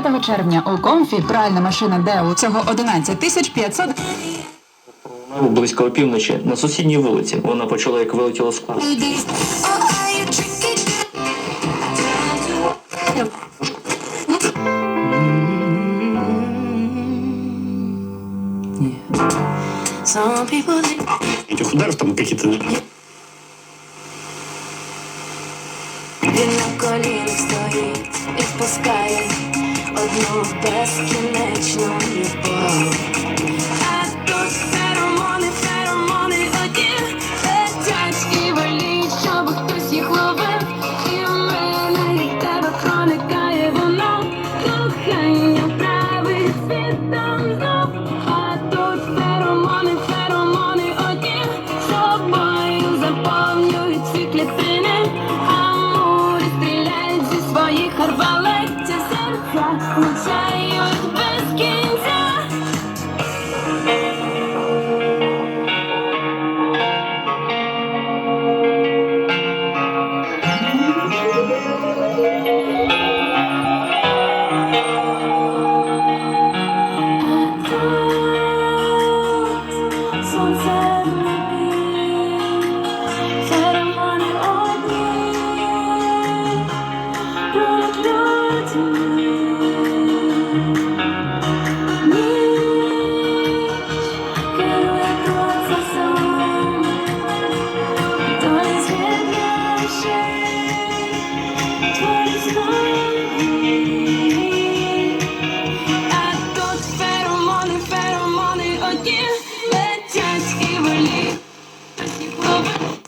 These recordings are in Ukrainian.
5 червня у комфі пральна машина Део. Цього 11 тисяч 500 Близько опівночі на сусідній вулиці вона почула, як вилетіло скло. Some people этих ударов там какие-то він на колінах стоїть і спускає одну безкінечну любов. А тут феромони, феромони одні летять і воліть, щоб хтось їх ловив. І в мене і в тебе проникає воно, кохання править. А тут феромони, феромони одні собою заповнюють ці клітини,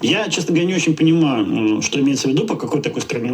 Я, честно говоря, не очень понимаю, что имеется в виду, по какой такой стране.